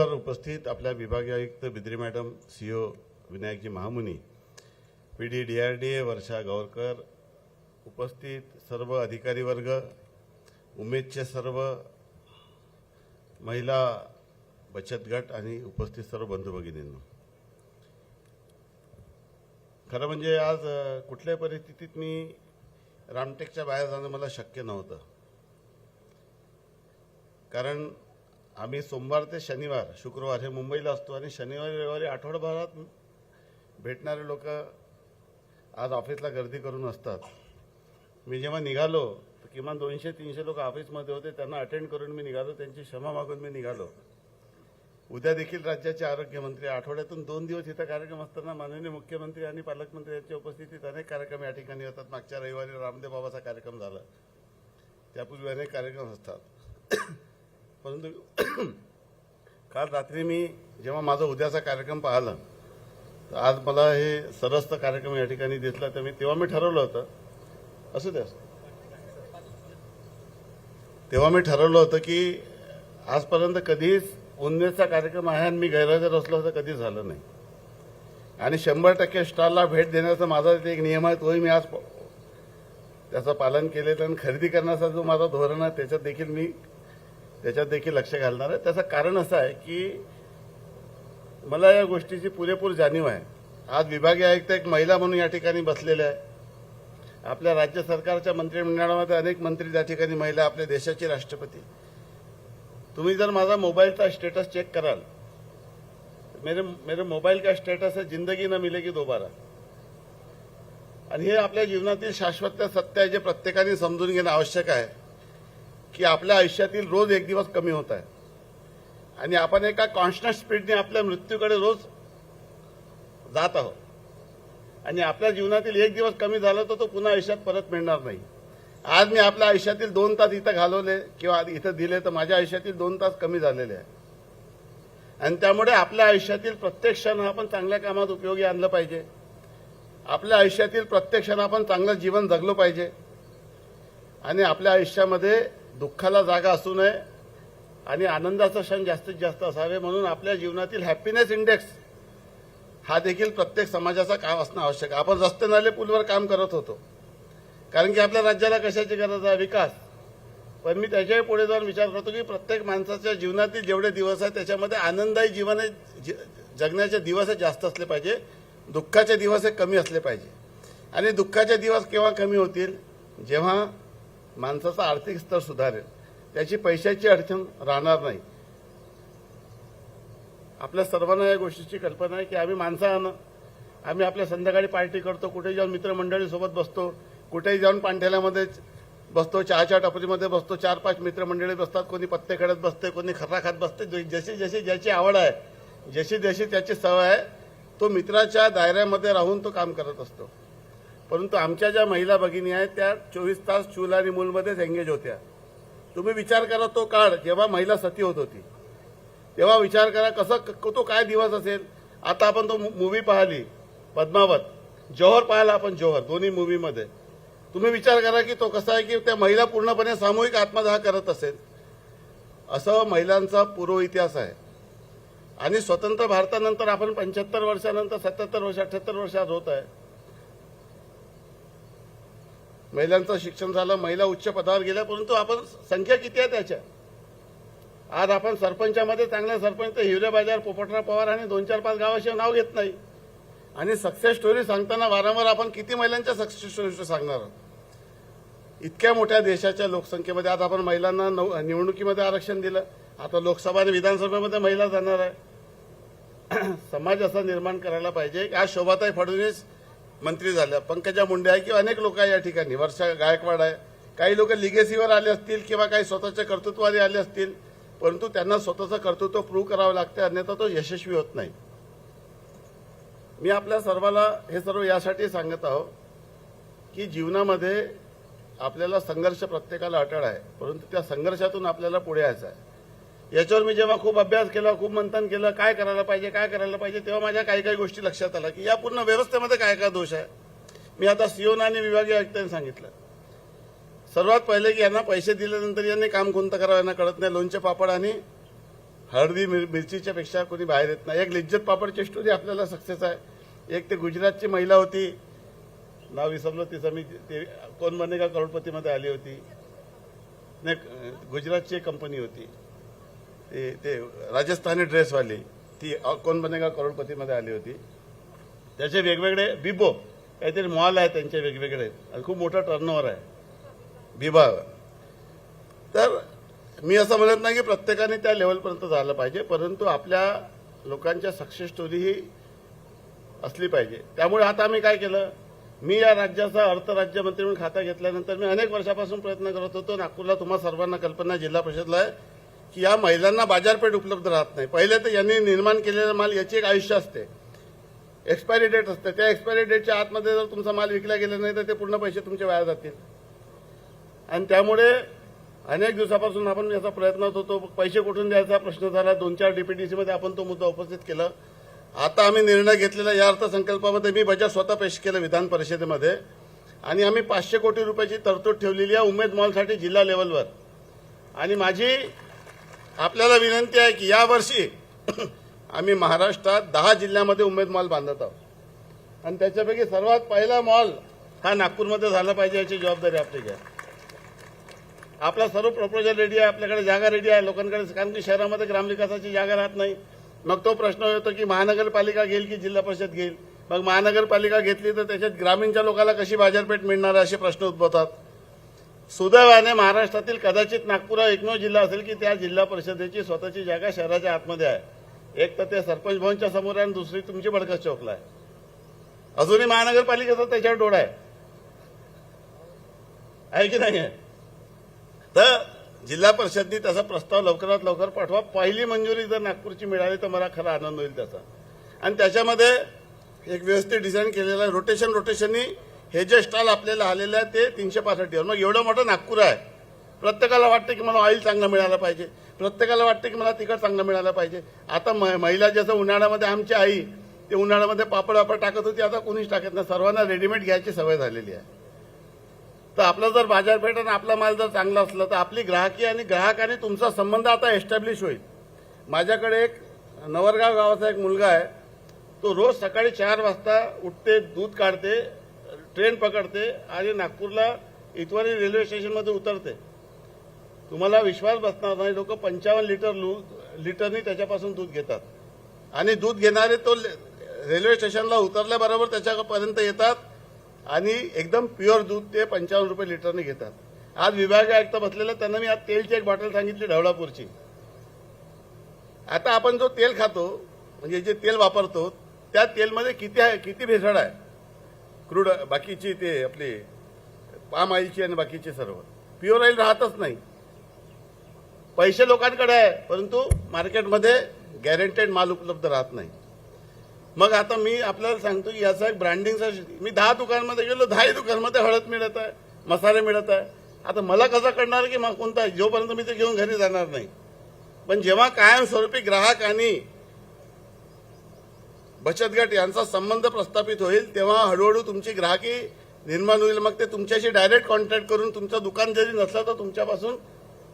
तर उपस्थित आपल्या विभागीय आयुक्त Bidri madam CO Vinayakji Mahamuni P D D R D A Varsha Gavarkar उपस्थित सर्व अधिकारी वर्ग उमेदचे सर्व महिला बचत गट आणि उपस्थित सर्व बंधू भगिनींना. खरं म्हणजे आज कुठल्याही परिस्थितीत मी रामटेकच्या बाहेर जाणं मला शक्य नव्हतं. कारण आम्ही सोमवार ते शनिवार शुक्रवार हे मुंबईला असतो आणि शनिवारी रविवारी आठवडाभरात भेटणारे लोक आज ऑफिसला गर्दी करून असतात. मी जेव्हा निघालो तर किमान दोनशे तीनशे लोक ऑफिसमध्ये होते. त्यांना अटेंड करून मी निघालो. त्यांची क्षमा मागून मी निघालो. उद्या देखील राज्याचे आरोग्यमंत्री आठवड्यातून दोन दिवस इथं कार्यक्रम असताना माननीय मुख्यमंत्री आणि पालकमंत्री यांच्या उपस्थितीत अनेक कार्यक्रम या ठिकाणी होतात. मागच्या रविवारी रामदेव बाबाचा कार्यक्रम झाला. त्यापूर्वी अनेक कार्यक्रम असतात. परंतु काल रात्री मी जेव्हा माझा उद्याचा कार्यक्रम पाहिला तर आज मला हे सरस्त कार्यक्रम या ठिकाणी दिसला तर मी तेव्हा मी ठरवलं होतं. असू द्या तेव्हा मी ठरवलं होतं की आजपर्यंत कधीच उन्मेषचा कार्यक्रम आहे आणि मी गैरहजर असलो तर कधीच झालं नाही. आणि शंभर टक्के स्टॉलला भेट देण्याचा माझा एक नियम आहे तोही मी आज त्याचं पालन केलेलं आणि खरेदी करण्याचा जो माझा धोरण आहे त्याच्यात देखील मी त्याच्यात देखील लक्ष घालणार आहे. त्याचं कारण असं आहे की मला या गोष्टीची पुरेपूर जाणीव आहे. आज विभागीय आयुक्त एक महिला म्हणून या ठिकाणी बसलेल्या आहे. आपल्या राज्य सरकारच्या मंत्रिमंडळामध्ये अनेक मंत्री त्या ठिकाणी महिला आपल्या देशाचे राष्ट्रपती. तुम्ही जर माझा मोबाईलचा स्टेटस चेक कराल मेरे मेरे मोबाईल का स्टेटस है जिंदगी न मिलेगी दोबारा. आणि हे आपल्या जीवनातील शाश्वत सत्य आहे जे प्रत्येकाने समजून घेणं आवश्यक आहे. की आपल्या आयुष्यातील रोज एक दिवस कमी होत आहे. आणि आपण एका कॉन्स्टंट स्पीडने आपल्या मृत्यूकडे रोज जात आहोत. आणि आपल्या जीवनातील एक दिवस कमी झाला तर तो पुन्हा आयुष्यात परत मिळणार नाही. आज मी आपल्या आयुष्यातील दोन तास इथं घालवले किंवा इथं दिले तर माझ्या आयुष्यातील दोन तास कमी झालेले आहे. आणि त्यामुळे आपल्या आयुष्यातील प्रत्येक क्षण हा आपण चांगल्या कामात उपयोगी आणलं पाहिजे. आपल्या आयुष्यातील प्रत्येक क्षण आपण चांगलं जीवन जगलो पाहिजे. आणि आपल्या आयुष्यामध्ये दुःखाला जागा असू नये आणि आनंदाचा क्षण जास्तीत जास्त असावे म्हणून आपल्या जीवनातील हॅपीनेस इंडेक्स हा देखील प्रत्येक समाजाचा काम असणं आवश्यक आहे. आपण रस्ते नाले पुलवर काम करत होतो. कारण की आपल्या राज्याला कशाची गरज आहे? विकास. पण मी त्याच्याही पुढे जाऊन विचार करतो की प्रत्येक माणसाच्या जीवनातील जेवढे दिवस आहेत त्याच्यामध्ये आनंददायी जीवन ज- जगण्याचे दिवस हे जास्त असले पाहिजे. दुःखाचे दिवस हे कमी असले पाहिजे. आणि दुःखाचे दिवस केव्हा कमी होतील? जेव्हा माणसाचा आर्थिक स्तर सुधारेल. त्याची पैशाची अडचण राहणार नाही. आपल्या सर्वांना या गोष्टीची कल्पना आहे की आम्ही माणसानं आम्ही आपल्या संध्याकाळी पार्टी करतो कुठेही जाऊन मित्रमंडळीसोबत बसतो कुठेही जाऊन पांठ्याल्यामध्ये बसतो चहाच्या टपरीमध्ये बसतो चार पाच मित्रमंडळी बसतात कोणी पत्ते खेळत बसते कोणी खर्रा खात बसते जशी जशी ज्याची आवड आहे जशी जशी त्याची सवय आहे तो मित्राच्या दायऱ्यामध्ये राहून तो काम करत असतो. परंतु आमच्या ज्या महिला भगिनी आहेत त्या चोवीस तास चूल आणि मूलमध्येच एंगेज होत्या. तुम्ही विचार करा तो काळ जेव्हा महिला सती होत होती. तेव्हा विचार करा कसं क- तो काय दिवस असेल? आता आपण तो मूवी पाहिली पद्मावत. जोहर पाहिला आपण जोहर दोन्ही मूवीमध्ये तुम्ही विचार करा की तो कसा आहे की त्या महिला पूर्णपणे सामूहिक आत्मदाह करत असेल. असं महिलांचा पूर्व इतिहास आहे. आणि स्वतंत्र भारतानंतर आपण पंच्याहत्तर वर्षानंतर सत्याहत्तर वर्ष अठ्याहत्तर वर्षात होत आहे. महिलांचं शिक्षण झालं महिला उच्च पदावर गेल्या परंतु आपण संख्या किती आहे त्याच्या? आज आपण सरपंचामध्ये चांगल्या सरपंच तर हिवरे बाजार पोपटराव पवार आणि दोन चार पाच गावाशिवाय नाव घेत नाही. आणि सक्सेस स्टोरी सांगताना वारंवार आपण किती महिलांच्या सक्सेस स्टोरी सांगणार आहोत? इतक्या मोठ्या देशाच्या लोकसंख्येमध्ये आज आपण महिलांना निवडणुकीमध्ये आरक्षण दिलं. आता लोकसभा आणि विधानसभेमध्ये महिला जाणार आहे. समाज असा निर्माण करायला पाहिजे. की आज शोभाताई फडणवीस मंत्री झाल्या. पंकजा मुंडे आहे किंवा अनेक लोक आहे या ठिकाणी. वर्षा गायकवाड आहे. काही लोक लिगेसीवर आले असतील किंवा काही स्वतःच्या कर्तृत्वाने आले असतील परंतु त्यांना स्वतःचं कर्तृत्व प्रूव्ह करावं लागतं अन्यथा तो यशस्वी होत नाही. मी आपल्या सर्वाला हे सर्व यासाठी सांगत आहो की जीवनामध्ये आपल्याला संघर्ष प्रत्येकाला अटळ आहे परंतु त्या संघर्षातून आपल्याला पुढे यायचं आहे. याच्यावर मी जेव्हा खूप अभ्यास केला खूप मंथन केलं काय करायला पाहिजे काय करायला पाहिजे तेव्हा माझ्या काही काही गोष्टी लक्षात आल्या की या पूर्ण व्यवस्थेमध्ये काय काय दोष आहे. मी आता सीओना आणि विभागीय आयुक्तांनी सांगितलं. सर्वात पहिले की यांना पैसे दिल्यानंतर यांनी काम कोणतं करावं यांना कळत नाही. लोणचे पापड आणि हळदी मिर मिरचीच्या पेक्षा कोणी बाहेर येत नाही. एक लिज्जत पापडची स्टोरी आपल्याला सक्सेस आहे. एक ते गुजरातची महिला होती. नाव विसरलो तिचं. मी ते कोण बनेगा करोडपतीमध्ये आली होती. नाही गुजरातची एक कंपनी होती. ते ते राजस्थानी ड्रेसवाली ती कोण बनेगा करोडपतीमध्ये आली होती. त्याचे वेगवेगळे बिबो काहीतरी मॉल आहे त्यांचे वेगवेगळे. खूप मोठं टर्नओव्हर आहे. विभाग तर मी असं म्हणत नाही की प्रत्येकाने त्या लेवलपर्यंत झालं पाहिजे परंतु आपल्या लोकांच्या सक्सेस स्टोरी ही असली पाहिजे. त्यामुळे आता आम्ही काय केलं? मी या राज्याचा अर्थ राज्यमंत्री म्हणून खाता घेतल्यानंतर मी अनेक वर्षापासून प्रयत्न करत होतो. नागपूरला तुम्हा सर्वांना कल्पना जिल्हा परिषदला आहे. की या महिलांना बाजारपेठ उपलब्ध राहत नाही. पहिले तर यांनी निर्माण केलेला माल याची एक आयुष्य असते. एक्सपायरी डेट असते. त्या एक्सपायरी डेटच्या आतमध्ये जर तुमचा माल विकला गेला नाही तर ते पूर्ण पैसे तुमचे वाया जातील. आणि त्यामुळे अनेक दिवसापासून आपण याचा प्रयत्न होतो पैसे कुठून द्यायचा प्रश्न झाला. दोन चार डीपीडीसीमध्ये आपण तो मुद्दा उपस्थित केला. आता आम्ही निर्णय घेतलेला या अर्थसंकल्पामध्ये मी बजेट स्वतः पेश केलं विधान परिषदेमध्ये. आणि आम्ही पाचशे कोटी रुपयाची तरतूद ठेवलेली आहे उमेद मॉलसाठी जिल्हा लेवलवर. आणि माझी आपल्याला विनंती आहे की यावर्षी आम्ही महाराष्ट्रात दहा जिल्ह्यामध्ये उमेद मॉल बांधत आहोत. आणि त्याच्यापैकी सर्वात पहिला मॉल हा नागपूरमध्ये झाला पाहिजे याची जबाबदारी आपली घ्या. आपला सर्व प्रपोजल रेडी आहे आपल्याकडे जागा रेडी आहे लोकांकडे कारण की शहरामध्ये ग्रामविकासाची जागा राहत नाही. मग तो प्रश्न येतो की महानगरपालिका घेईल की जिल्हा परिषद घेईल? मग महानगरपालिका घेतली तर त्याच्यात ग्रामीणच्या लोकांना कशी बाजारपेठ मिळणार असे प्रश्न उद्भवतात. सुदैवाने महाराष्ट्रातील कदाचित नागपूर एकमेव जिल्हा असेल की त्या जिल्हा परिषदेची स्वतःची जागा शहराच्या आतमध्ये आहे. एक तर ते सरपंच भवनच्या समोर आहे आणि दुसरी तुमची बडकस चौकला आहे. अजूनही महानगरपालिकेचा त्याच्यावर डोळा आहे. आहे की नाही आहे? तर जिल्हा परिषदनी त्याचा प्रस्ताव लवकरात लवकर पाठवा. पहिली मंजुरी जर नागपूरची मिळाली तर मला खरा आनंद होईल त्याचा. आणि त्याच्यामध्ये एक व्यवस्थित डिझाईन केलेलं आहे. रोटेशन रोटेशननी हे जे स्टॉल आपल्याला आलेले आहे ते तीनशे पासष्ट मग एवढं मोठं नागपूर आहे. प्रत्येकाला वाटतं की मला ऑइल चांगलं मिळालं पाहिजे. प्रत्येकाला वाटतं की मला तिखट चांगलं मिळालं पाहिजे. आता म- महिला जसं उन्हाळ्यामध्ये आमची आई ते उन्हाळ्यामध्ये पापड वापड टाकत होती आता कोणीच टाकत नाही. सर्वांना रेडीमेड घ्यायची सवय झालेली आहे. तर आपला जर बाजारपेठ आणि आपला माल जर चांगला असला तर आपली ग्राहकी आणि ग्राहक आणि तुमचा संबंध आता एस्टॅब्लिश होईल. माझ्याकडे एक नवरगाव गावाचा एक मुलगा आहे. तो रोज सकाळी चार वाजता उठते दूध काढते ट्रेन पकडते आणि नागपूरला इतवारी रेल्वे स्टेशनमध्ये उतरते. तुम्हाला विश्वास बसणार नाही लोक पंचावन्न लिटर लू- लिटरनी त्याच्यापासून दूध घेतात. आणि दूध घेणारे तो रेल्वे स्टेशनला उतरल्याबरोबर त्याच्यापर्यंत येतात आणि एकदम प्युअर दूध ते पंचावन्न रुपये लिटरने घेतात. आज विभागीय आयुक्त बसलेले त्यांना मी आज तेलची एक बॉटल सांगितली ढवळापूरची. आता आपण जो तेल खातो म्हणजे जे तेल वापरतो त्या तेलमध्ये किती आहे किती भेसळ आहे? क्रूड बाकीची ते आपली पाम ऑइलची आणि बाकीची सर्व. प्युअर ऑइल राहतच नाही. पैसे लोकांकडे आहे परंतु मार्केटमध्ये गॅरंटेड माल उपलब्ध राहत नाही. मग आता मी आपल्याला सांगतो की याचा एक ब्रँडिंगचा मी दहा दुकानमध्ये गेलो दहाही दुकानमध्ये हळद मिळत आहे मसाले मिळत आहे. आता मला कसं कळणार की मग कोणता जोपर्यंत मी ते घेऊन घरी जाणार नाही. पण जेव्हा कायमस्वरूपी ग्राहक आणि बचत गट यांचा संबंध प्रस्थापित होईल तेव्हा हळूहळू तुमची ग्राहकी निर्माण होईल. मग ते तुमच्याशी डायरेक्ट कॉन्टॅक्ट करून तुमचं दुकान जरी नसलं तर तुमच्यापासून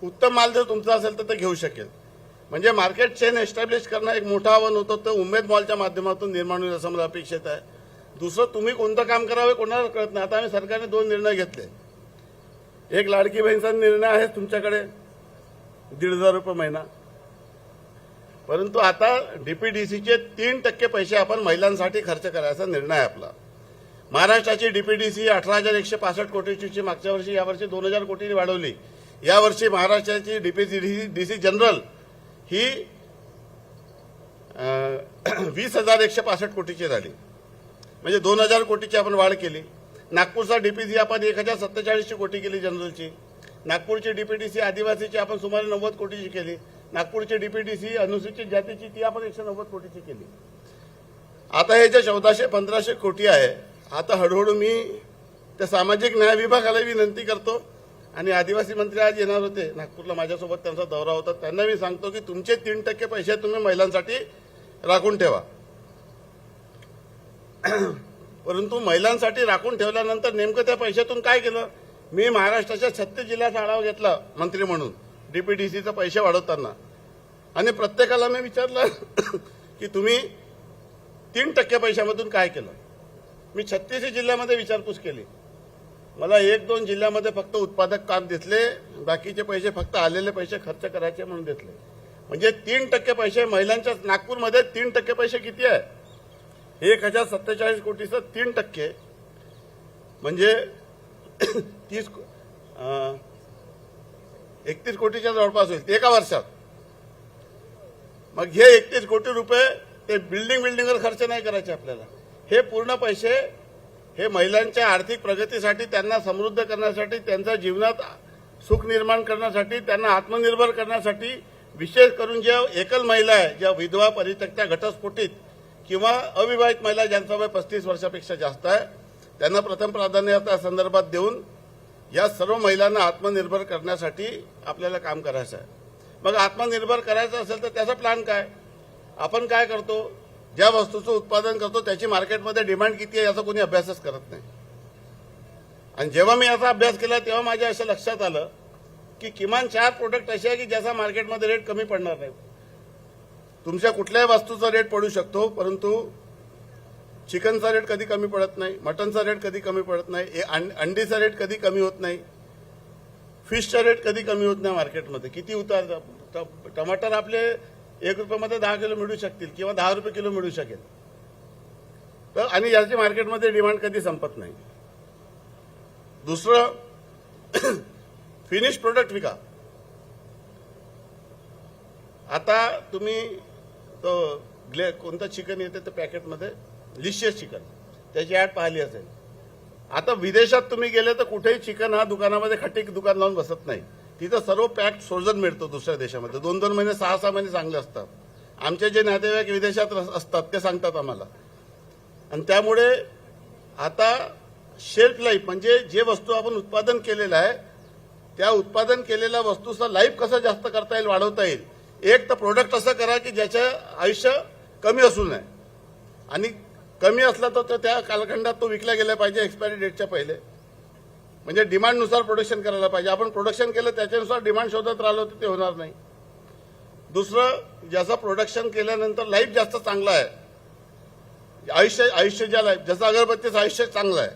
उत्तम माल जर तुमचा असेल तर ते घेऊ शकेल. म्हणजे मार्केट चेन एस्टॅब्लिश करणं एक मोठं आव्हान होतं. तर उमेद मॉलच्या माध्यमातून निर्माण होईल असं मला अपेक्षित आहे. दुसरं तुम्ही कोणतं काम करावं कोणाला कळत नाही. आता आम्ही सरकारने दोन निर्णय घेतले. एक लाडकी बहिणीचा निर्णय आहे तुमच्याकडे. दीड हजार रुपये महिना. परंतु आता डीपीडीसीचे तीन टक्के पैसे आपण महिलांसाठी खर्च करायचा निर्णय आपला. महाराष्ट्राची डीपीडीसी अठरा हजार एकशे पासष्ट कोटीची मागच्या वर्षी यावर्षी दोन हजार कोटींनी वाढवली. यावर्षी महाराष्ट्राची डीपीडीसी जनरल ही वीस हजार एकशे पासष्ट कोटीची झाली. म्हणजे दोन हजार कोटीची आपण वाढ केली. नागपूरचा डीपीसी आपण एक हजार सत्तेचाळीसची कोटी केली जनरलची. नागपूरची डीपीडीसी आदिवासीची आपण सुमारे नव्वद कोटीची केली. नागपूरची डीपीडीसी अनुसूचित जातीची ती आपण एकशे नव्वद कोटीची केली. आता हे जे चौदाशे पंधराशे कोटी आहे आता हळूहळू मी त्या सामाजिक न्याय विभागाला विनंती करतो. आणि आदिवासी मंत्री आज येणार होते नागपूरला माझ्यासोबत त्यांचा दौरा होता. त्यांना मी सांगतो की तुमचे तीन टक्के पैसे तुम्ही महिलांसाठी राखून ठेवा. परंतु महिलांसाठी राखून ठेवल्यानंतर नेमकं त्या पैशातून काय केलं? मी महाराष्ट्राच्या छत्तीस जिल्ह्याचा आढावा घेतला मंत्री म्हणून. डीपीडीसीचे पैसे वाढवताना. आणि प्रत्येकाला मी विचारलं की तुम्ही तीन टक्के पैशामधून काय केलं? मी छत्तीस जिल्ह्यामध्ये विचारपूस केली. मला एक दोन जिल्ह्यामध्ये फक्त उत्पादक काम दिसले बाकीचे पैसे फक्त आलेले पैसे खर्च करायचे म्हणून दिसले. म्हणजे तीन टक्के पैसे महिलांच्या नागपूरमध्ये तीन टक्के पैसे किती आहे? एक हजार सत्तेचाळीस कोटीचं तीन टक्के. म्हणजे तीस एकतीस कोटीच्या जवळपास होईल ते एका वर्षात. मग हे एकतीस कोटी रुपये ते बिल्डिंग बिल्डिंगवर खर्च नाही करायचे आपल्याला. हे पूर्ण पैसे हे महिलांच्या आर्थिक प्रगतीसाठी त्यांना समृद्ध करण्यासाठी त्यांच्या जीवनात सुख निर्माण करण्यासाठी त्यांना आत्मनिर्भर करण्यासाठी विशेष करून ज्या एकल महिला आहे ज्या विधवा परित्यक्त्या घटस्फोटीत किंवा अविवाहित महिला ज्यांचा वय पस्तीस वर्षापेक्षा जास्त आहे त्यांना प्रथम प्राधान्य त्या संदर्भात देऊन या सर्व महिलांना आत्मनिर्भर करण्यासाठी आपल्याला काम करायचं आहे. मग आत्मनिर्भर करायचं असेल तर त्याचा प्लॅन काय? आपण काय करतो? ज्या वस्तूचं उत्पादन करतो त्याची मार्केटमध्ये डिमांड किती आहे याचा कोणी अभ्यासच करत नाही. आणि जेव्हा मी याचा अभ्यास केला तेव्हा माझ्या असं लक्षात आलं की किमान चार प्रोडक्ट असे आहे की ज्याचा मार्केटमध्ये रेट कमी पडणार नाही. तुमच्या कुठल्याही वस्तूचा रेट पडू शकतो परंतु चिकनचा रेट कधी कमी पडत नाही मटनचा रेट कधी कमी पडत नाही अंडीचा रेट कधी कमी होत नाही फिशचा रेट कधी कमी होत नाही मार्केटमध्ये? किती उतार? टमाटर आपले एक रुपयामध्ये दहा किलो मिळू शकतील किंवा दहा रुपये किलो मिळू शकेल. तर आणि याची मार्केटमध्ये डिमांड कधी संपत नाही. दुसरं फिनिश प्रोडक्ट विका. आता तुम्ही तो ग्ले कोणतं चिकन येते ते पॅकेटमध्ये? लिशियस चिकन त्याची ऍड पाहिली असेल. आता विदेशात तुम्ही गेले तर कुठेही चिकन हा दुकानामध्ये खटीक दुकान लावून बसत नाही. तिथं सर्व पॅक्ड सोजन मिळतो दुसऱ्या देशामध्ये. दोन दोन महिने सहा सहा महिने चांगले असतात. आमचे जे नातेवाईक विदेशात असतात ते सांगतात आम्हाला. आणि त्यामुळे आता शेल्फ लाईफ म्हणजे जे वस्तू आपण उत्पादन केलेलं आहे त्या उत्पादन केलेल्या वस्तूचा लाईफ कसं जास्त करता येईल वाढवता येईल? एक तर प्रोडक्ट असं करा की ज्याचं आयुष्य कमी असू नये. आणि कमी असला तर त्या कालखंडात तो विकला गेला पाहिजे एक्सपायरी डेटच्या पहिले. म्हणजे डिमांडनुसार प्रोडक्शन करायला पाहिजे. आपण प्रोडक्शन केलं त्याच्यानुसार डिमांड शोधत राहिलो तर ते होणार नाही. दुसरं ज्याचं प्रोडक्शन केल्यानंतर लाईफ जास्त चांगला आहे. आयुष्य आयुष्य ज्या लाईफ जसं अगरबत्तीचं आयुष्य चांगलं आहे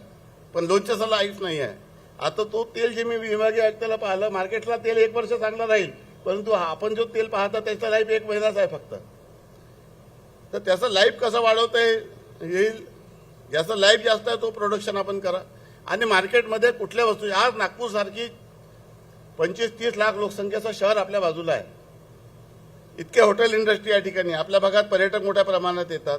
पण लोणच्याचं लाईफ नाही आहे. आता तो तेल जे मी विभागीय आयुक्ताला पाहिलं मार्केटला तेल एक वर्ष चांगलं राहील परंतु हा आपण जो तेल पाहता त्याचा लाईफ एक महिनाच आहे फक्त. तर त्याचं लाईफ कसं वाढवतंय येईल. ज्याचं लाईफ जास्त आहे तो प्रोडक्शन आपण करा. आणि मार्केटमध्ये कुठल्या वस्तू आज नागपूर सारखी पंचवीस तीस लाख लोकसंख्येचं शहर आपल्या बाजूला आहे. इतके हॉटेल इंडस्ट्री या ठिकाणी आपल्या भागात पर्यटक मोठ्या प्रमाणात येतात.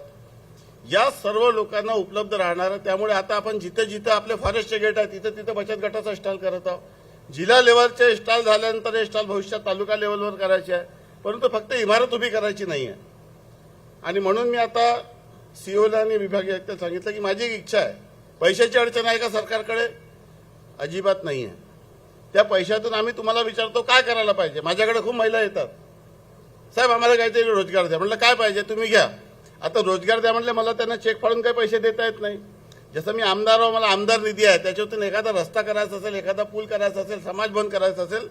या सर्व लोकांना उपलब्ध राहणार त्यामुळे आता आपण जिथे जिथे आपले फॉरेस्टचे गेट आहे तिथे तिथे बचत गटाचा स्टॉल करत आहोत. जिल्हा लेवलचे स्टॉल झाल्यानंतर हे स्टॉल भविष्यात तालुका लेवलवर करायचे आहे. परंतु फक्त इमारत उभी करायची नाही आहे आणि म्हणून मी आता सीओला आणि विभागीय आयुक्त सांगितलं की माझी एक इच्छा आहे. पैशाची अडचण आहे का सरकारकडे? अजिबात नाही आहे. त्या पैशातून आम्ही तुम्हाला विचारतो काय करायला पाहिजे. माझ्याकडे खूप महिला येतात. साहेब आम्हाला काहीतरी रोजगार द्या. म्हटलं काय पाहिजे? तुम्ही घ्या. आता रोजगार द्या म्हटलं मला त्यांना चेक फाडून काही पैसे देता येत नाही. जसं मी आमदार आहो, मला आमदार निधी आहे. त्याच्यातून एखादा रस्ता करायचा असेल एखादा पूल करायचा असेल समाज बंद करायचा असेल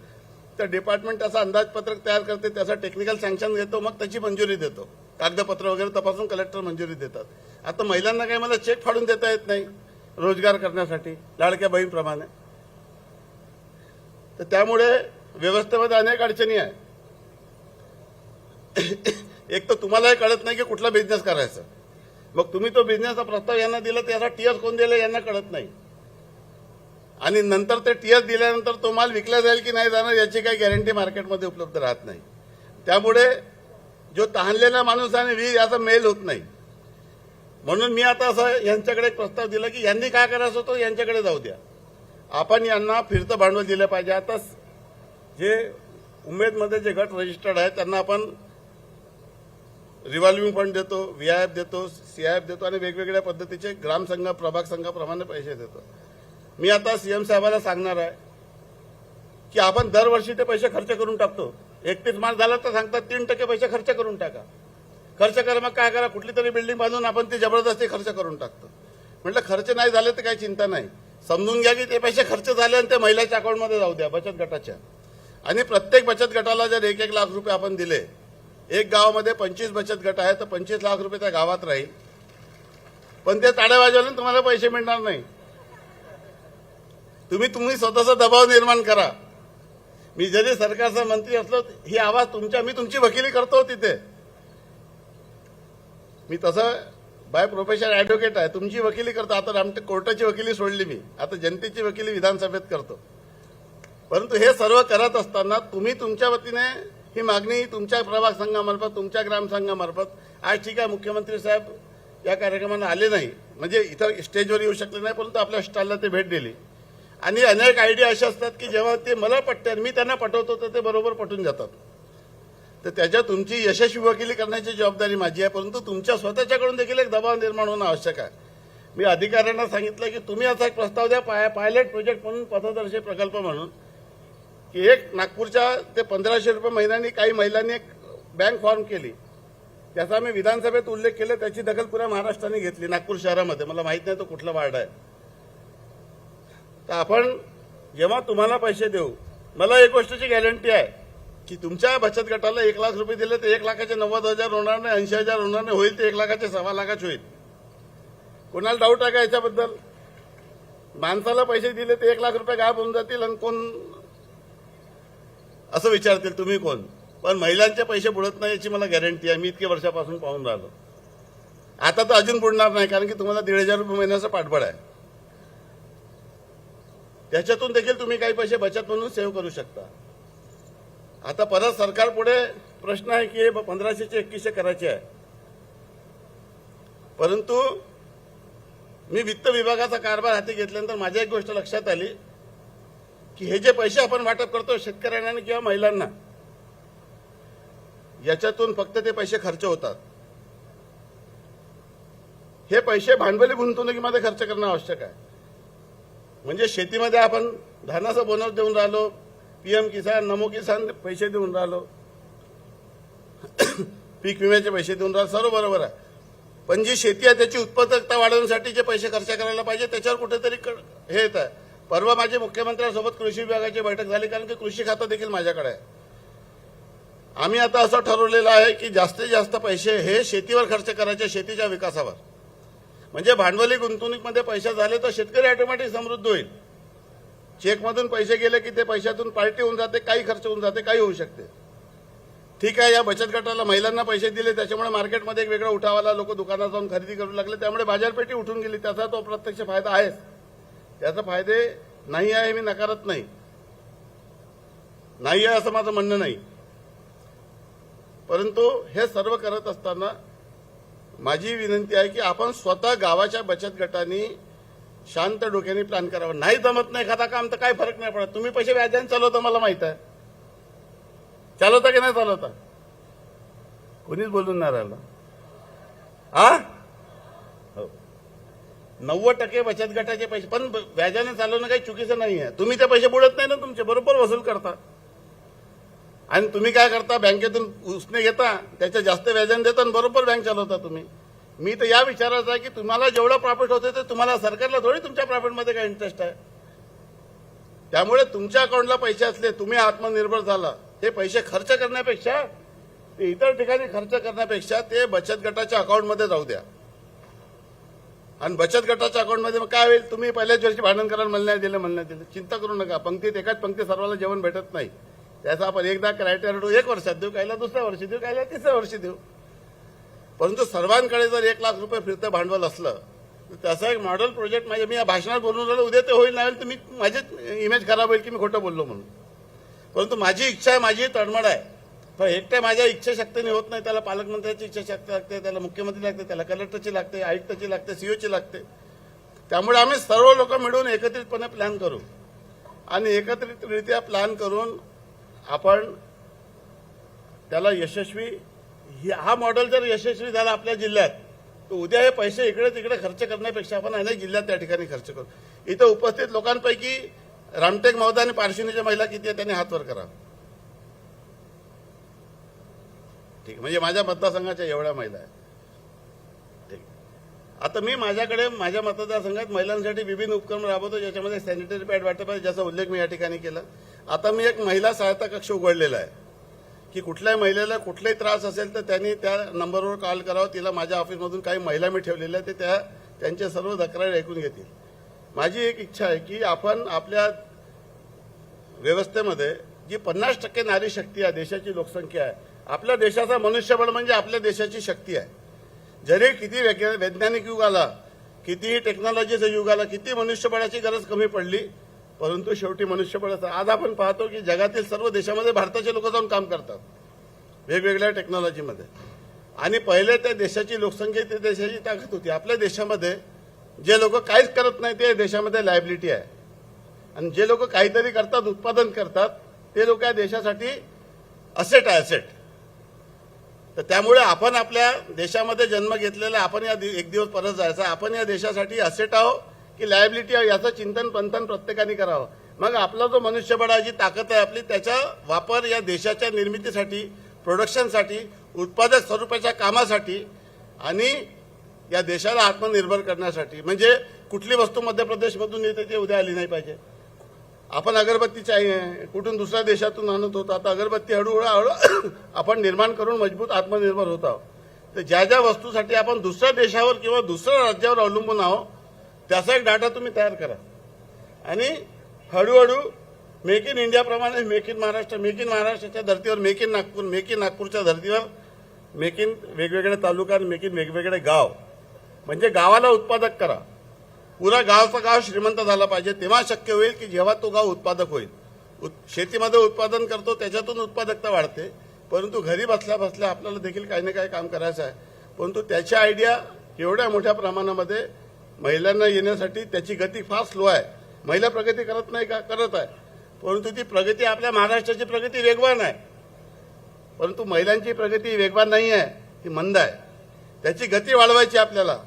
तर डिपार्टमेंट असं अंदाजपत्रक तयार करते त्याचं टेक्निकल सँक्शन घेतो मग त्याची मंजुरी देतो. कागदपत्र वगैरे तपासून कलेक्टर मंजुरी देतात. आता महिलांना काही मला चेक फाडून देता येत नाही रोजगार करण्यासाठी लाडक्या बहीणप्रमाणे. तर त्यामुळे व्यवस्थेमध्ये अनेक अडचणी आहे एक तर तुम्हालाही कळत नाही की कुठला बिझनेस करायचा. मग तुम्ही तो बिझनेसचा प्रस्ताव यांना दिला तर याचा टीएस कोण दिला यांना कळत नाही. आणि नंतर ते टीएस दिल्यानंतर तो माल विकला जाईल की नाही जाणार याची काही गॅरंटी मार्केटमध्ये उपलब्ध राहत नाही. त्यामुळे जो तहानलेला माणूस आणि वीज याचा मेल होत नाही. म्हणून मी आता असं यांच्याकडे एक प्रस्ताव दिला की यांनी काय करायचं होतं यांच्याकडे जाऊ द्या. आपण यांना फिरतं भांडवल दिलं पाहिजे. आता जे उमेदमध्ये जे गट रजिस्टर्ड आहेत त्यांना आपण रिव्हॉल्विंग फंड देतो व्हीआयएफ देतो सीआयएफ देतो आणि वेगवेगळ्या पद्धतीचे ग्रामसंघ प्रभाग संघाप्रमाणे पैसे देतो. मी आता सीएम साहेबाला सांगणार आहे की आपण दरवर्षी ते पैसे खर्च करून टाकतो. एकतीस मार्च झाला तर सांगतात तीन टक्के पैसे खर्च करून टाका. खर्च करा मग काय करा कुठली तरी बिल्डिंग बांधून आपण ती जबरदस्ती खर्च करून टाकतो. म्हटलं खर्च नाही झाले तर काही चिंता नाही. समजून घ्या की ते पैसे खर्च झाले आणि ते महिलाच्या अकाउंटमध्ये जाऊ द्या बचत गटाच्या. आणि प्रत्येक बचत गटाला जर एक एक लाख रुपये आपण दिले एक गावामध्ये पंचवीस बचत गट आहे तर पंचवीस लाख रुपये त्या गावात राहील. पण ते ताड्या वाजवले तुम्हाला पैसे मिळणार नाही. तुम्ही तुम्ही स्वतःचा दबाव निर्माण करा. मी जरी सरकारचा मंत्री असलो ही आवाज तुमच्या मी तुमची वकिली करतो तिथे. मी तसं बाय प्रोफेशन ऍडव्होकेट आहे. तुमची वकिली करतो. आता रामटे कोर्टाची वकिली सोडली मी. आता जनतेची वकिली विधानसभेत करतो. परंतु हे सर्व करत असताना तुम्ही तुमच्या वतीने ही मागणी तुमच्या प्रभाग संघामार्फत तुमच्या ग्रामसंघामार्फत आज ठीक आहे मुख्यमंत्री साहेब या कार्यक्रमाला आले नाही. म्हणजे इथं स्टेजवर येऊ शकले नाही परंतु आपल्या स्टॉलला ते भेट दिली. आणि अनेक आयडिया अशा असतात की जेव्हा ते मला पटते मी त्यांना पटवतो तर ते बरोबर पटून जातात. तर त्याच्या तुमची यशस्वी वकिली करण्याची जबाबदारी माझी आहे परंतु तुमच्या स्वतःच्याकडून देखील एक दबाव निर्माण होणं आवश्यक आहे. मी अधिकाऱ्यांना सांगितलं की तुम्ही असा एक प्रस्ताव द्या पाय पायलट प्रोजेक्ट म्हणून पथदर्शी प्रकल्प म्हणून की एक नागपूरच्या ते पंधराशे रुपये महिन्यांनी काही महिलांनी एक बँक फॉर्म केली. त्याचा मी विधानसभेत उल्लेख केला त्याची दखल पुऱ्या महाराष्ट्राने घेतली नागपूर शहरामध्ये. मला माहीत नाही तो कुठला वार्ड आहे. तर आपण जेव्हा तुम्हाला पैसे देऊ मला एक गोष्टीची गॅरंटी आहे की तुमच्या बचत गटाला एक लाख रुपये दिले तर एक लाखाचे नव्वद हजार होणार नाही ऐंशी हजार होणार नाही होईल ते एक लाखाचे सव्वा लाखाचे होईल. कोणाला डाऊट आहे का याच्याबद्दल? माणसाला पैसे दिले तर एक लाख रुपये गायब होऊन जातील आणि कोण? असं विचारतील तुम्ही कोण? पण महिलांचे पैसे बुडत नाही याची मला गॅरंटी आहे. मी इतके वर्षापासून पाहून राहिलो. आता तर अजून बुडणार नाही कारण की तुम्हाला दीड हजार रुपये महिन्याचं पाठबळ आहे. त्याच्यातून देखील तुम्ही काही पैसे बचत म्हणून सेव्ह करू शकता. आता परत सरकार पुढे प्रश्न आहे की हे पंधराशेचे एकवीसशे करायचे आहे. परंतु मी वित्त विभागाचा कारभार हाती घेतल्यानंतर माझ्या एक गोष्ट लक्षात आली की हे जे पैसे आपण वाटप करतो शेतकऱ्यांना किंवा महिलांना याच्यातून फक्त ते पैसे खर्च होतात. हे पैसे भांडवली गुंतवणुकीमध्ये खर्च करणं आवश्यक आहे. म्हणजे शेतीमध्ये आपण धानाचा बोनस देऊन राहिलो पीएम किसान नमो किसान पैसे देऊन राहिलो. पीक विम्याचे पैसे देऊन राहिलो सर्व बरोबर आहे. पण जी शेती आहे त्याची उत्पादकता वाढवण्यासाठी जे पैसे खर्च करायला पाहिजे त्याच्यावर कुठेतरी क- हे येत आहे. परवा माझे मुख्यमंत्र्यांसोबत कृषी विभागाची बैठक झाली कारण की कृषी खातं देखील माझ्याकडे आहे. आम्ही आता असं ठरवलेलं आहे की जास्तीत जास्त पैसे हे शेतीवर खर्च करायचे शेतीच्या विकासावर. म्हणजे भांडवली गुंतवणूकमध्ये पैसे झाले तर शेतकरी ऑटोमॅटिक समृद्ध होईल. चेकमधून पैसे गेले की ते पैशातून पार्टी होऊन जाते काही खर्च होऊन जाते काही होऊ शकते. ठीक आहे या बचत गटाला महिलांना पैसे दिले त्याच्यामुळे मार्केटमध्ये एक वेगळा उठावाला लोक दुकानात जाऊन खरेदी करू लागले त्यामुळे बाजारपेठी उठून गेली. त्याचा तो प्रत्यक्ष फायदा आहेच. त्याचा फायदे नाही आहे मी नकारत नाही. नाही आहे असं माझं म्हणणं नाही. परंतु हे सर्व करत असताना माझी विनंती आहे की आपण स्वतः गावाच्या बचत गटांनी शांत डोक्याने प्लॅन करावा. नाही जमत नाही एखादा काम तर काय फरक नाही पडत. तुम्ही पैसे व्याजाने चालवता मला माहीत आहे. चालवता की नाही चालवता? कोणीच बोलून नाही राहिलं. हा हो. नव्वद टक्के बचत गटाचे पैसे पण व्याजाने चालवणं काही चुकीचं नाही आहे तुम्ही ते पैसे बुडत नाही ना तुमचे. बरोबर वसूल करता. आणि तुम्ही काय करता? बँकेतून उसने घेता त्याच्या जास्त व्याजाने देता आणि बरोबर बँक चालवता तुम्ही. मी तर या विचाराचा आहे की तुम्हाला जेवढं प्रॉफिट होते ते तुम्हाला सरकारला थोडी तुमच्या प्रॉफिटमध्ये काय इंटरेस्ट आहे? त्यामुळे तुमच्या अकाउंटला पैसे असले तुम्ही आत्मनिर्भर झाला. ते पैसे खर्च करण्यापेक्षा ते इतर ठिकाणी खर्च करण्यापेक्षा ते बचत गटाच्या अकाउंटमध्ये जाऊ द्या. आणि बचत गटाच्या अकाउंटमध्ये काय होईल? तुम्ही पहिल्याच वर्षी भांडण करायला म्हणण्यात नाही दिलं म्हणण्यात नाही दिलं. चिंता करू नका. पंक्तीत एकाच पंक्ती सर्वांना जेवण भेटत नाही. त्याचा आपण एकदा क्रायटेरिया एक वर्षात देऊ काहीला दुसऱ्या वर्षी देऊ काहीला तिसऱ्या वर्षी देऊ. परंतु सर्वांकडे जर एक लाख रुपये फिरतं भांडवल असलं तर त्याचा एक मॉडेल प्रोजेक्ट म्हणजे मी या भाषणात बोलून राहिलो उद्या ते होईल नाही तर मी माझी इमेज खराब होईल की मी खोटं बोललो म्हणून. परंतु माझी इच्छा आहे माझी तडमड आहे. पण एकट्या माझ्या इच्छाशक्तीने होत नाही त्याला पालकमंत्र्याची इच्छाशक्ती लागते त्याला मुख्यमंत्री लागते त्याला कलेक्टरची लागते आयुक्ताची लागते सीओची लागते. त्यामुळे आम्ही सर्व लोक मिळून एकत्रितपणे प्लॅन करू. आणि एकत्रितरित्या प्लॅन करून आपण त्याला यशस्वी ही- हा मॉडेल जर यशस्वी झाला आपल्या जिल्ह्यात तर उद्या हे पैसे इकडे तिकडे खर्च करण्यापेक्षा आपण अनेक जिल्ह्यात त्या ठिकाणी खर्च करू. इथं उपस्थित लोकांपैकी रामटेक महोदय आणि पारशिनीच्या महिला किती आहे त्यांनी हातवर करा. ठीक म्हणजे माझ्या मतदारसंघाच्या एवढ्या महिला आहेत. ठीक आता मी माझ्याकडे माझ्या मतदारसंघात महिलांसाठी विभिन्न उपक्रम राबवतो ज्याच्यामध्ये सॅनिटरी पॅड वाटप आहे ज्याचा उल्लेख मी या ठिकाणी केला. आता मी एक महिला सहायता कक्ष उघडलेला आहे. की कुठल्याही महिलेला कुठलाही त्रास असेल तर त्यांनी त्या नंबरवर कॉल करावा. तिला माझ्या ऑफिसमधून काही महिला मी ठेवलेल्या ते त्या त्यांच्या सर्व तक्रारी ऐकून घेतील. माझी एक इच्छा आहे की आपण आपल्या व्यवस्थेमध्ये जी पन्नास टक्के नारी शक्ती आहे देशाची लोकसंख्या आहे आपल्या देशाचा मनुष्यबळ म्हणजे आपल्या देशाची शक्ती आहे. जरी किती वैज्ञानिक युग आला कितीही टेक्नॉलॉजीचं युग आला किती मनुष्यबळाची गरज कमी पडली परंतु शेवटी मनुष्यबळाचं आज आपण पाहतो की जगातील सर्व देशामध्ये भारताचे लोक जाऊन काम करतात. वेगवेगळ्या टेक्नॉलॉजीमध्ये. आणि पहिले त्या देशाची लोकसंख्या त्या देशाची ताकद होती. आपल्या देशामध्ये जे लोक काहीच करत नाही ते देशामध्ये लायबिलिटी आहे. आणि जे लोक काहीतरी करतात उत्पादन करतात ते लोक या देशासाठी असेट आहे असेट तर त्यामुळे आपण आपल्या देशामध्ये जन्म घेतलेला आपण या एक दिवस परत जायचा आपण या देशासाठी असेट आहो की लायबिलिटी याचं चिंतन पंथन प्रत्येकाने करावं. मग आपला जो मनुष्यबळाची ताकद आहे आपली त्याचा वापर या देशाच्या निर्मितीसाठी प्रोडक्शनसाठी उत्पादक स्वरूपाच्या कामासाठी आणि या देशाला आत्मनिर्भर करण्यासाठी. म्हणजे कुठली वस्तू मध्य प्रदेशमधून येते ते उद्या आली नाही पाहिजे. आपण अगरबत्तीची आहे कुठून दुसऱ्या देशातून आणत होतो आता अगरबत्ती हळूहळू हळू आपण निर्माण करून मजबूत आत्मनिर्भर होत आहोत. तर ज्या ज्या वस्तूसाठी आपण दुसऱ्या देशावर किंवा दुसऱ्या राज्यावर अवलंबून आहोत त्याचा एक डाटा तुम्ही तयार करा. आणि हळूहळू make in इंडियाप्रमाणे make in Maharashtra make in महाराष्ट्राच्या धर्तीवर make in Nagpur make in नागपूरच्या धर्तीवर मेक इन वेगवेगळे तालुका आणि मेक इन वेगवेगळे गाव. म्हणजे गावाला उत्पादक करा. पुरा गावचा गाव श्रीमंत झाला पाहिजे तेव्हा शक्य होईल की जेव्हा तो गाव उत्पादक होईल. उत- शेतीमध्ये उत्पादन करतो त्याच्यातून उत्पादकता वाढते. परंतु घरी बसल्या बसल्या आपल्याला देखील काही ना काही काम करायचं आहे. परंतु त्याची आयडिया एवढ्या मोठ्या प्रमाणामध्ये महिलांना येण्यासाठी त्याची गती फार स्लो आहे. महिला प्रगती करत नाही का? करत आहे. परंतु ती प्रगती आपल्या महाराष्ट्राची प्रगती वेगवान आहे. परंतु महिलांची प्रगती वेगवान नाही आहे ती मंद आहे. त्याची गती वाढवायची आपल्याला.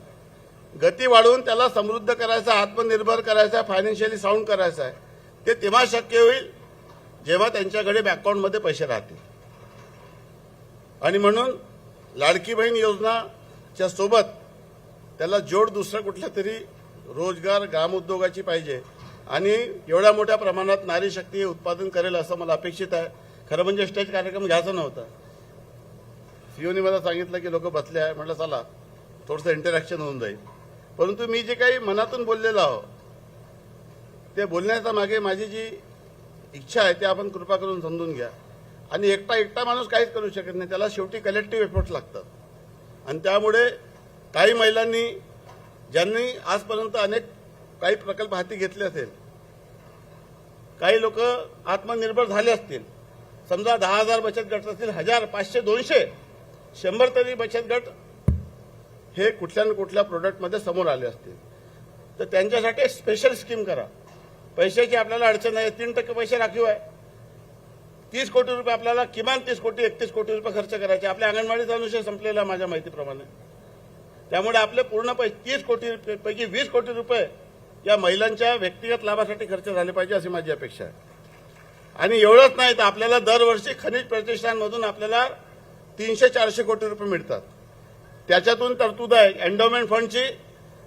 गती वाढवून त्याला समृद्ध करायचा आत्मनिर्भर करायचं फायनान्शियली साऊंड करायचं आहे. ते तेव्हा शक्य होईल जेव्हा त्यांच्याकडे अकाउंटमध्ये पैसे राहतील. आणि म्हणून लाडकी बहीण योजनाच्या सोबत त्याला जोड दुसरा कुठल्या तरी रोजगार ग्रामउद्योगाची पाहिजे. आणि एवढ्या मोठ्या प्रमाणात नारी शक्ती उत्पादन करेल असं मला अपेक्षित आहे. खरं म्हणजे स्टेज कार्यक्रम घ्यायचा नव्हता. सीओनी मला सांगितलं की लोक बसले आहे. म्हटलं चला थोडंसं इंटरॅक्शन होऊन जाईल. परंतु मी जे काही मनातून बोललेलो आहो ते बोलण्याच्या मागे माझी जी इच्छा आहे ते आपण कृपा करून समजून घ्या. आणि एकटा एकटा माणूस काहीच करू शकत नाही. त्याला शेवटी कलेक्टिव्ह एफर्ट्स लागतात आणि त्यामुळे काही महिलांनी ज्यांनी आजपर्यंत अनेक काही प्रकल्प हाती घेतले असेल काही लोक आत्मनिर्भर झाले असतील. समजा दहा हजार बचत गट असतील हजार पाचशे दोनशे शंभर तरी बचत गट हे कुठल्या ना कुठल्या प्रोडक्टमध्ये समोर आले असतील. तर त्यांच्यासाठी स्पेशल स्कीम करा. पैशाची आपल्याला अडचण आहे तीन टक्के पैसे राखीव आहे. तीस कोटी रुपये आपल्याला किमान तीस कोटी एकतीस कोटी रुपये खर्च करायचे. आपल्या अंगणवाडीचा अनुषय संपलेला माझ्या माहितीप्रमाणे. त्यामुळे आपले पूर्ण पैसे तीस कोटी पैकी वीस कोटी रुपये या महिलांच्या व्यक्तिगत लाभासाठी खर्च झाले पाहिजे अशी माझी अपेक्षा आहे. आणि एवढंच नाही तर आपल्याला दरवर्षी खनिज प्रतिष्ठानमधून आपल्याला तीनशे चारशे कोटी रुपये मिळतात. त्याच्यातून तरतूद आहे एन्डोमेंट फंडची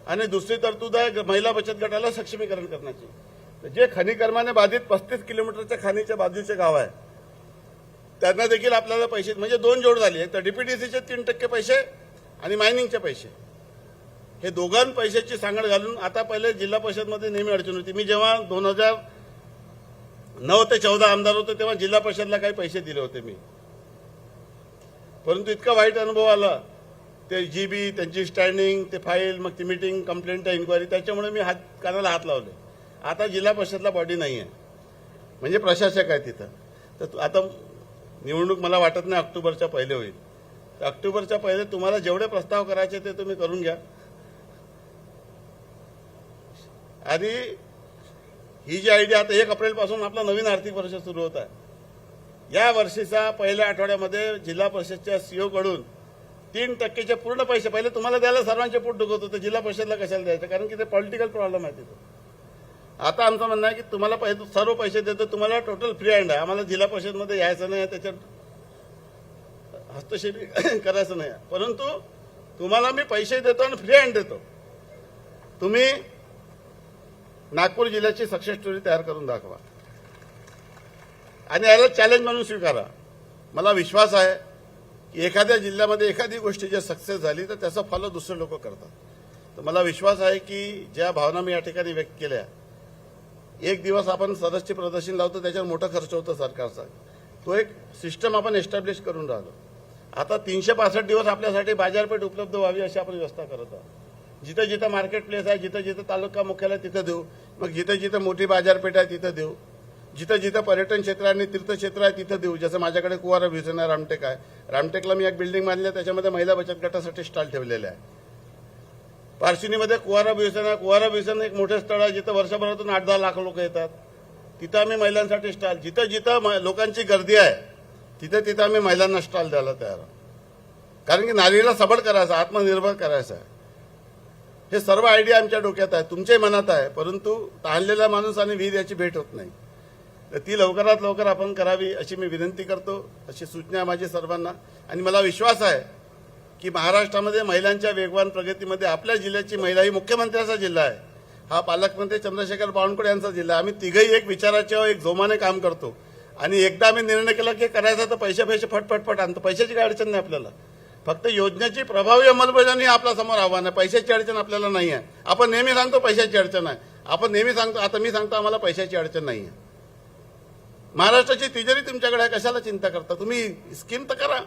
आणि दुसरी तरतूद आहे महिला बचत गटाला सक्षमीकरण करण्याची. जे खनिकर्माने बाधित पस्तीस किलोमीटरच्या खाणीच्या बाजूचे गाव आहे त्यांना देखील आपल्याला पैसे म्हणजे दोन जोड झाली तर डीपीडीसीचे तीन टक्के पैसे आणि मायनिंगचे पैसे. हे दोघां पैशाची सांगड घालून आता पहिले जिल्हा परिषदमध्ये नेहमी अडचण होती. मी जेव्हा दोन हजार नऊ ते चौदा आमदार होतो तेव्हा जिल्हा परिषदला काही पैसे दिले होते मी. परंतु इतका वाईट अनुभव आला. ते जी बी त्यांची स्टँडिंग ते फाईल मग ती मिटिंग कंप्लेंट इन्क्वायरी त्याच्यामुळे मी हात कानाला हात लावले. आता जिल्हा परिषदला बॉडी नाही आहे म्हणजे प्रशासक आहे तिथं. तर तू- आता निवडणूक मला वाटत नाही ऑक्टोबरच्या पहिले होईल. ऑक्टोबरच्या पहिले तुम्हाला जेवढे प्रस्ताव करायचे ते तुम्ही करून घ्या. आणि ही जी आयडिया आता एक एप्रिलपासून आपला नवीन आर्थिक वर्ष सुरू होत आहे. या वर्षीचा पहिल्या आठवड्यामध्ये जिल्हा परिषदच्या सीओकडून तीन टक्केचे पूर्ण पैसे पहिले तुम्हाला द्यायला सर्वांचे पोट दुखत होते जिल्हा परिषदला कशाला द्यायचं? कारण की ते पॉलिटिकल प्रॉब्लेम आहे तिथं. आता आमचं म्हणणं आहे की तुम्हाला सर्व पैसे देतो तुम्हाला टोटल फ्री हँड आहे. आम्हाला जिल्हा परिषदमध्ये यायचं नाही त्याच्यात हस्तक्षेपी करायचं नाही. परंतु तुम्हाला मी पैसे देतो आणि फ्री हँड देतो. तुम्ही नागपूर जिल्ह्याची सक्सेस स्टोरी तयार करून दाखवा. आणि याला चॅलेंज म्हणून स्वीकारा. मला विश्वास आहे की एखाद्या जिल्ह्यामध्ये एखादी गोष्ट जर सक्सेस झाली तर त्याचा फॉलो दुसरे लोक करतात. तर मला विश्वास आहे की ज्या भावना मी या ठिकाणी व्यक्त केल्या एक दिवस आपण सदस्य प्रदर्शन लावतो त्याच्यावर मोठा खर्च होतो सरकारचा. तो एक सिस्टम आपण एस्टॅब्लिश करून राहिलो. आता तीनशे पासष्ट दिवस आपल्यासाठी बाजारपेठ उपलब्ध व्हावी अशी आपण व्यवस्था करत आहोत. जिथं जिथं मार्केट प्लेस आहे जिथं जिथं तालुका मुख्यालय तिथं देऊ. मग जिथं जिथं मोठी बाजारपेठ आहे तिथं देऊ. जिथं जिथं पर्यटन क्षेत्र आणि तीर्थक्षेत्र आहे तिथं देऊ. जसं माझ्याकडे कुवारा भिजन आहे रामटेक आहे. रामटेकला मी एक बिल्डिंग बांधली आहे त्याच्यामध्ये महिला बचत गटासाठी स्टॉल ठेवलेले आहे. पारशिनीमध्ये कुवारा भिजन आहे कुवारा भिजन एक मोठं स्थळ आहे जिथं वर्षभरातून आठ दहा लाख लोक येतात. तिथं आम्ही महिलांसाठी स्टॉल जिथं जिथं म- लोकांची गर्दी आहे तिथं तिथं आम्ही महिलांना स्टॉल द्यायला तयार आहोत. कारण की नारीला सबळ करायचं आत्मनिर्भर करायचं आहे. हे सर्व आयडिया आमच्या डोक्यात आहे. तुमच्याही मनात आहे. परंतु तहानलेला माणूस आणि वीर याची भेट होत नाही. तर ती लवकरात लवकर आपण करावी अशी मी विनंती करतो. अशी सूचना माझी सर्वांना. आणि मला विश्वास आहे की महाराष्ट्रामध्ये महिलांच्या वेगवान प्रगतीमध्ये आपल्या जिल्ह्याची महिला ही मुख्यमंत्र्याचा जिल्हा आहे. हा पालकमंत्री चंद्रशेखर बावनकुळे यांचा जिल्हा आम्ही तिघही एक विचाराच्या एक जोमाने काम करतो. आणि एकदा आम्ही निर्णय केला की करायचा तर पैसे पैसे फटफटफट आणतो. पैशाची काही अडचण नाही आपल्याला. फक्त योजनेची प्रभावी अंमलबजावणी आपल्यासमोर आव्हान आहे. पैशाची अडचण आपल्याला नाही आहे. आपण नेहमी सांगतो पैशाची अडचण आहे. आपण नेहमी सांगतो आता मी सांगतो आम्हाला पैशाची अडचण नाही आहे. महाराष्ट्राची तिजोरी तुमच्याकडे आहे कशाला चिंता करता? तुम्ही स्कीम तर करा.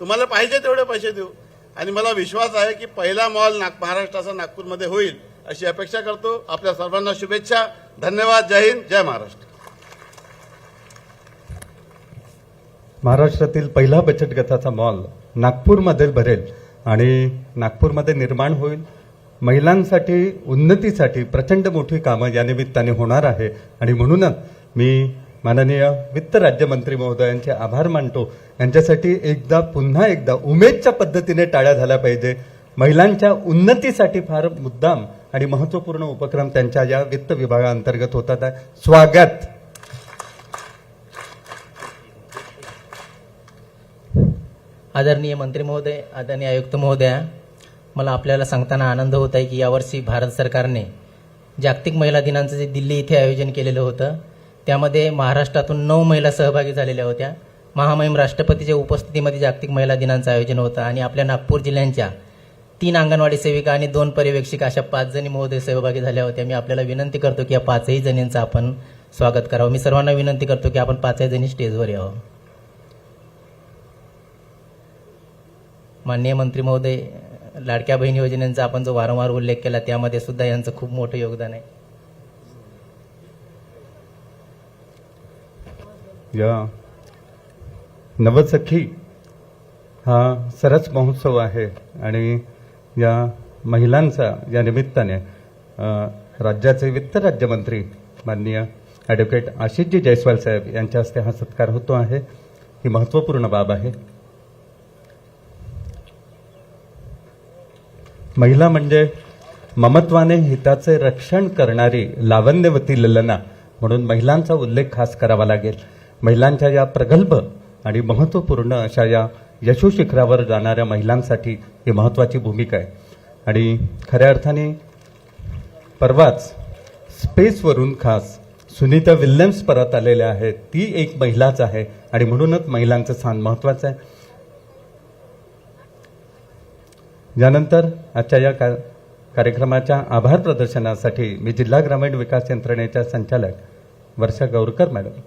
तुम्हाला पाहिजे तेवढे पैसे देऊ. आणि मला विश्वास आहे की पहिला मॉल नाग महाराष्ट्राचा नागपूरमध्ये होईल अशी अपेक्षा करतो. आपल्या सर्वांना शुभेच्छा. धन्यवाद. जय हिंद. जय महाराष्ट्र. महाराष्ट्रातील पहिला बचत गटाचा मॉल नागपूरमध्ये भरेल आणि नागपूरमध्ये निर्माण होईल. महिलांसाठी उन्नतीसाठी प्रचंड मोठी कामं या निमित्ताने होणार आहे. आणि म्हणूनच मी माननीय वित्त राज्यमंत्री महोदयांचे आभार मानतो. यांच्यासाठी एकदा पुन्हा एकदा उमेदच्या पद्धतीने टाळ्या झाल्या पाहिजे. महिलांच्या उन्नतीसाठी फार मुद्दाम आणि महत्त्वपूर्ण उपक्रम त्यांच्या या वित्त विभागाअंतर्गत होतात. आहे स्वागत! आदरणीय मंत्री महोदय आदरणीय आयुक्त महोदया मला आपल्याला सांगताना आनंद होत आहे की यावर्षी भारत सरकारने जागतिक महिला दिनाचं जे दिल्ली इथे आयोजन केलेलं होतं त्यामध्ये महाराष्ट्रातून नऊ महिला सहभागी झालेल्या होत्या. महामहिम राष्ट्रपतीच्या उपस्थितीमध्ये जागतिक महिला दिनाचं आयोजन होतं आणि आपल्या नागपूर जिल्ह्यांच्या तीन अंगणवाडी सेविका आणि दोन पर्यवेक्षिका अशा पाच जणी महोदय सहभागी झाल्या होत्या. मी आपल्याला विनंती करतो की या पाचही जणींचं आपण स्वागत करावं. मी सर्वांना विनंती करतो की आपण पाचही जणी स्टेजवर यावं. माननीय मंत्री महोदय लाडक्या बहीण योजनेचा आपण जो वारंवार उल्लेख केला त्यामध्ये सुद्धा यांचं खूप मोठं योगदान आहे. या. नवसखी हा सरस महोत्सव आहे आणि या महिलांचा या निमित्ताने राज्याचे वित्त राज्यमंत्री माननीय ॲडव्होकेट आशिषजी जयस्वाल साहेब यांच्या हस्ते हा सत्कार होतो आहे. ही महत्त्वपूर्ण बाब आहे. महिला म्हणजे ममत्वाने हिताचे रक्षण करणारी लावण्यवती ललना म्हणून महिलांचा उल्लेख खास करावा लागेल. महिलांच्या या प्रगल्भ आणि महत्त्वपूर्ण अशा या यशोशिखरावर जाणाऱ्या महिलांसाठी ही महत्त्वाची भूमिका आहे. आणि खऱ्या अर्थाने परवाच स्पेसवरून खास सुनीता विल्यम्स परत आलेल्या आहेत. ती एक महिलाच आहे आणि म्हणूनच महिलांचं स्थान महत्त्वाचं आहे. यानंतर आजच्या या का कार्यक्रमाच्या आभार प्रदर्शनासाठी मी जिल्हा ग्रामीण विकास यंत्रणेच्या संचालक वर्षा गौरकर मॅडम.